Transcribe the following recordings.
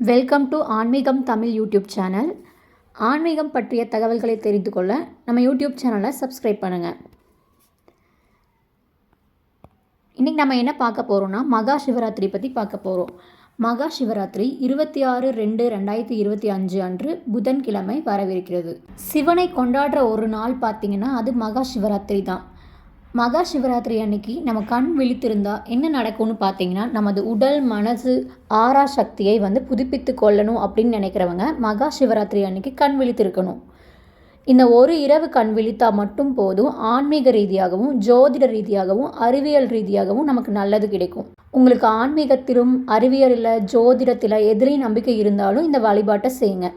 Welcome to ஆன்மீகம் Tamil YouTube channel ஆன்மீகம் பற்றிய தகவல்களை தெரிந்து கொள்ள நம்ம யூடியூப் சேனலை சப்ஸ்கிரைப் பண்ணுங்கள் இன்றைக்கி நம்ம என்ன பார்க்க போகிறோம்னா மகா சிவராத்திரி பற்றி பார்க்க போகிறோம் மகா சிவராத்திரி இருபத்தி ஆறு ரெண்டு ரெண்டாயிரத்தி இருபத்தி அஞ்சு அன்று புதன்கிழமை வரவிருக்கிறது. சிவனை கொண்டாடுற ஒரு நாள் பார்த்திங்கன்னா அது மகா சிவராத்திரி தான். மகா சிவராத்திரி அன்னைக்கு நம்ம கண் விழித்திருந்தா என்ன நடக்கும்னு பார்த்தீங்கன்னா நமது உடல் மனசு ஆறா சக்தியை வந்து புதுப்பித்து கொள்ளணும் அப்படின்னு நினைக்கிறவங்க மகா சிவராத்திரி அன்னைக்கு கண் விழித்திருக்கணும். இந்த ஒரு இரவு கண் விழித்தா மட்டும் போதும் ஆன்மீக ரீதியாகவும் ஜோதிட ரீதியாகவும் அறிவியல் ரீதியாகவும் நமக்கு நல்லது கிடைக்கும். உங்களுக்கு ஆன்மீகத்திலும் அறிவியலில் ஜோதிடத்தில் எதிரையும் நம்பிக்கை இருந்தாலும் இந்த வழிபாட்டை செய்யுங்க.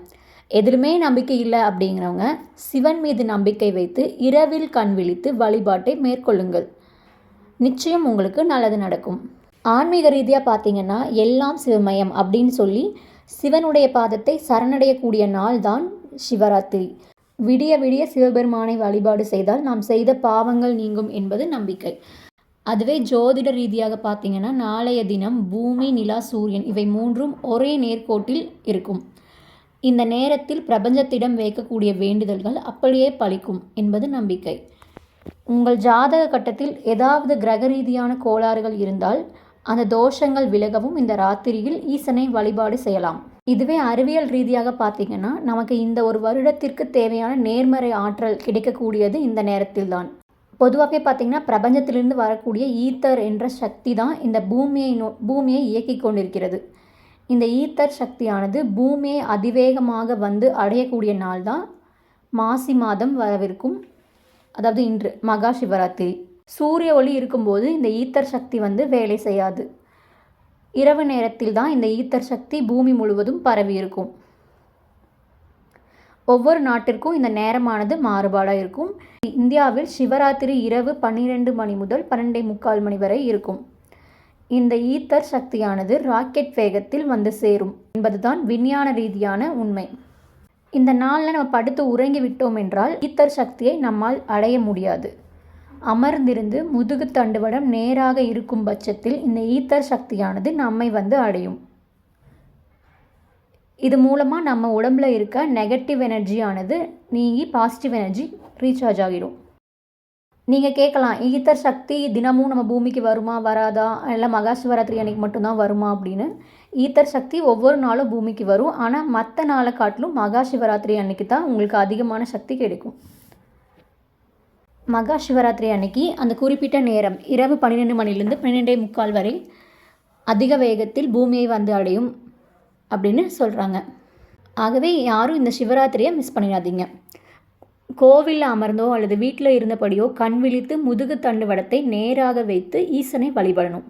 எதிலுமே நம்பிக்கை இல்லை அப்படிங்கிறவங்க சிவன் மீது நம்பிக்கை வைத்து இரவில் கண் விழித்து வழிபாட்டை மேற்கொள்ளுங்கள். நிச்சயம் உங்களுக்கு நல்லது நடக்கும். ஆன்மீக ரீதியாக பார்த்தீங்கன்னா எல்லாம் சிவமயம் அப்படின்னு சொல்லி சிவனுடைய பாதத்தை சரணடையக்கூடிய நாள் தான் சிவராத்திரி. விடிய விடிய சிவபெருமானை வழிபாடு செய்தால் நாம் செய்த பாவங்கள் நீங்கும் என்பது நம்பிக்கை. அதுவே ஜோதிட ரீதியாக பார்த்தீங்கன்னா நாளைய தினம் பூமி நிலா சூரியன் இவை மூன்றும் ஒரே நேர்கோட்டில் இருக்கும். இந்த நேரத்தில் பிரபஞ்சத்திடம் வைக்கக்கூடிய வேண்டுதல்கள் அப்படியே பழிக்கும் என்பது நம்பிக்கை. உங்கள் ஜாதக கட்டத்தில் ஏதாவது கிரக ரீதியான கோளாறுகள் இருந்தால் அந்த தோஷங்கள் விலகவும் இந்த ராத்திரியில் ஈசனை வழிபாடு செய்யலாம். இதுவே அறிவியல் ரீதியாக பார்த்தீங்கன்னா நமக்கு இந்த ஒரு வருடத்திற்கு தேவையான நேர்மறை ஆற்றல் கிடைக்கக்கூடியது இந்த நேரத்தில் தான் பொதுவாகவே பார்த்திங்கன்னா பிரபஞ்சத்திலிருந்து வரக்கூடிய ஈத்தர் என்ற சக்தி தான் இந்த பூமியை நோ பூமியை இயக்கி கொண்டிருக்கிறது. இந்த ஈத்தர் சக்தியானது பூமியை அதிவேகமாக வந்து அடையக்கூடிய நாள் தான் மாசி மாதம் வரவிருக்கும். அதாவது இன்று மகா சிவராத்திரி. சூரிய ஒளி இருக்கும்போது இந்த ஈத்தர் சக்தி வந்து வேலை செய்யாது. இரவு நேரத்தில் தான் இந்த ஈத்தர் சக்தி பூமி முழுவதும் பரவி இருக்கும். ஒவ்வொரு நாட்டிற்கும் இந்த நேரமானது மாறுபாடாக இருக்கும். இந்தியாவில் சிவராத்திரி இரவு பன்னிரெண்டு மணி முதல் பன்னெண்டே முக்கால் மணி வரை இருக்கும். இந்த ஈத்தர் சக்தியானது ராக்கெட் வேகத்தில் வந்து சேரும் என்பதுதான் விஞ்ஞான ரீதியான உண்மை. இந்த நாளில் நம்ம படுத்து உறங்கி விட்டோம் என்றால் ஈத்தர் சக்தியை நம்மால் அடைய முடியாது. அமர்ந்திருந்து முதுகு தண்டுவடம் நேராக இருக்கும் பட்சத்தில் இந்த ஈத்தர் சக்தியானது நம்மை வந்து அடையும். இது மூலமாக நம்ம உடம்புல இருக்க நெகட்டிவ் எனர்ஜியானது நீங்கி பாசிட்டிவ் எனர்ஜி ரீசார்ஜ் ஆகிடும் நீங்கள் கேட்கலாம் ஈத்தர் சக்தி தினமும் நம்ம பூமிக்கு வருமா வராதா? இல்லை மகா சிவராத்திரி அன்னைக்கு மட்டும்தான் வருமா? அப்படின்னு. ஈத்தர் சக்தி ஒவ்வொரு நாளும் பூமிக்கு வரும். ஆனால் மற்ற நாளை காட்டிலும் மகா சிவராத்திரி அன்னைக்கு தான் உங்களுக்கு அதிகமான சக்தி கிடைக்கும். மகா சிவராத்திரி அன்னைக்கு அந்த குறிப்பிட்ட நேரம் இரவு பன்னிரெண்டு மணிலேருந்து பன்னிரெண்டே முக்கால் வரை அதிக வேகத்தில் பூமியை வந்து அடையும் அப்படின்னு சொல்கிறாங்க ஆகவே யாரும் இந்த சிவராத்திரியை மிஸ் பண்ணிடாதீங்க. கோவிலில் அமர்ந்தோ அல்லது வீட்டில் இருந்தபடியோ கண் விழித்து முதுகு தண்டுவடத்தை நேராக வைத்து ஈசனை வழிபடணும்.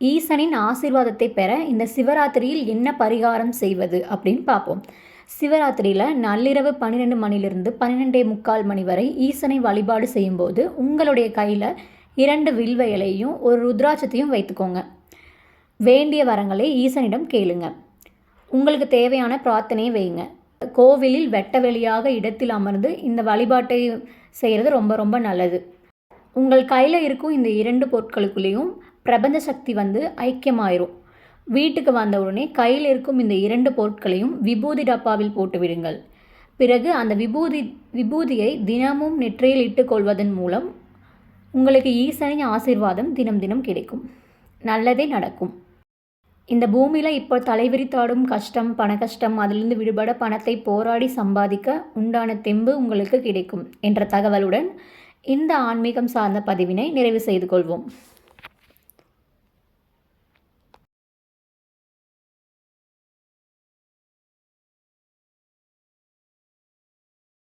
ஈசனின் ஆசிர்வாதத்தை பெற இந்த சிவராத்திரியில் என்ன பரிகாரம் செய்வது அப்படின்னு பார்ப்போம். சிவராத்திரியில் நள்ளிரவு பன்னிரெண்டு மணிலிருந்து பன்னிரெண்டே முக்கால் மணி வரை ஈசனை வழிபாடு செய்யும்போது உங்களுடைய கையில் இரண்டு வில்வ இலையும் ஒரு ருத்ராட்சத்தையும் வைத்துக்கோங்க. வேண்டிய வரங்களை ஈசனிடம் கேளுங்க. உங்களுக்கு தேவையான பிரார்த்தனையை வைங்க கோவிலில் வெட்ட வெளியாக இடத்தில் அமர்ந்து இந்த வழிபாட்டை செய்கிறது ரொம்ப ரொம்ப நல்லது. உங்கள் கையில் இருக்கும் இந்த இரண்டு பொருட்களுக்குள்ளேயும் பிரபஞ்ச சக்தி வந்து ஐக்கியமாயிரும். வீட்டுக்கு வந்த உடனே கையில் இருக்கும் இந்த இரண்டு பொருட்களையும் விபூதி டப்பாவில் போட்டு விடுங்கள். பிறகு அந்த விபூதி விபூதியை தினமும் நெற்றியில் இட்டுக்கொள்வதன் மூலம் உங்களுக்கு ஈசனின் ஆசிர்வாதம் தினம் தினம் கிடைக்கும். நல்லதே நடக்கும். இந்த பூமியில் இப்போ தலைவிரித்தாடும் கஷ்டம் பண கஷ்டம் அதிலிருந்து விடுபட பணத்தை போராடி சம்பாதிக்க உண்டான தெம்பு உங்களுக்கு கிடைக்கும் என்ற தகவலுடன் இந்த ஆன்மீகம் சார்ந்த பதிவினை நிறைவு செய்து கொள்வோம்.